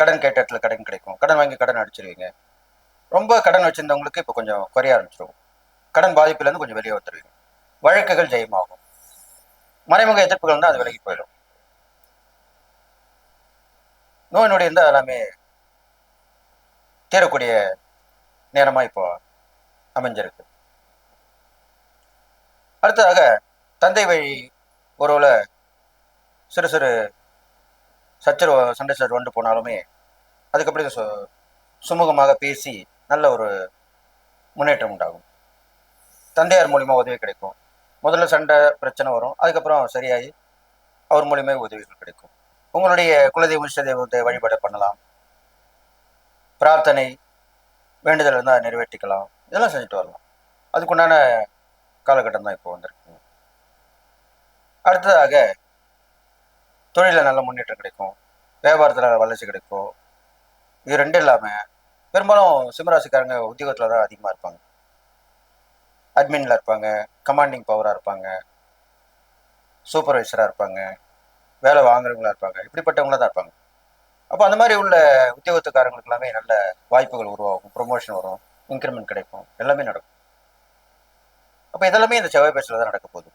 கடன் கேட்ட இடத்துல கடன் கிடைக்கும். கடன் வாங்கி கடன் அடிச்சிருவீங்க. ரொம்ப கடன் வச்சிருந்தவங்களுக்கு இப்போ கொஞ்சம் குறைய ஆரம்பிச்சிடும் கடன் பாதிப்புலேருந்து கொஞ்சம் வெளியே வந்துடுவீங்க வழக்குகள் ஜெயமாகும். மறைமுக எதிர்ப்புகள் தான் அது விலகி போயிடும் நோய் நொடி இருந்தால் எல்லாமே தீரக்கூடிய நேரமா இப்போ அமைஞ்சிருக்கு. அடுத்ததாக தந்தை வழி உறவுல சிறு சிறு சச்சர் சண்டை சச்சரவு வந்து போனாலுமே அதுக்கப்புறம் சு சுமூகமாக பேசி நல்ல ஒரு முன்னேற்றம் உண்டாகும். தந்தையார் மூலிமா உதவி கிடைக்கும். முதல்ல சண்டை பிரச்சனை வரும். அதுக்கப்புறம் சரியாகி அவர் மூலியமே உதவிகள் கிடைக்கும். உங்களுடைய குலதெய்வம் இஷ்ட தெய்வத்தை வழிபாடு பண்ணலாம். பிரார்த்தனை வேண்டுதல் இருந்தால் நிறைவேற்றிக்கலாம். இதெல்லாம் செஞ்சுட்டு வரலாம். அதுக்குண்டான காலகட்டம் தான் இப்போ வந்திருக்கு. அடுத்ததாக தொழிலில் நல்ல முன்னேற்றம் கிடைக்கும். வியாபாரத்தில் வளர்ச்சி கிடைக்கும். இது ரெண்டும் இல்லாமல் பெரும்பாலும் சிம்மராசிக்காரங்க உத்தியோகத்தில் தான் அதிகமாக இருப்பாங்க. அட்மினில் இருப்பாங்க கமாண்டிங் பவராக இருப்பாங்க சூப்பர்வைசராக இருப்பாங்க வேலை வாங்குறவங்களா இருப்பாங்க இப்படிப்பட்டவங்களா தான் இருப்பாங்க. அப்போ அந்த மாதிரி உள்ள உத்தியோகத்துக்காரங்களுக்கு எல்லாமே நல்ல வாய்ப்புகள் உருவாகும் ப்ரொமோஷன் வரும் இன்க்ரிமெண்ட் கிடைக்கும் எல்லாமே நடக்கும். அப்போ இதெல்லாமே இந்த செவ்வாய் பேச்சில் தான் நடக்க போகுது.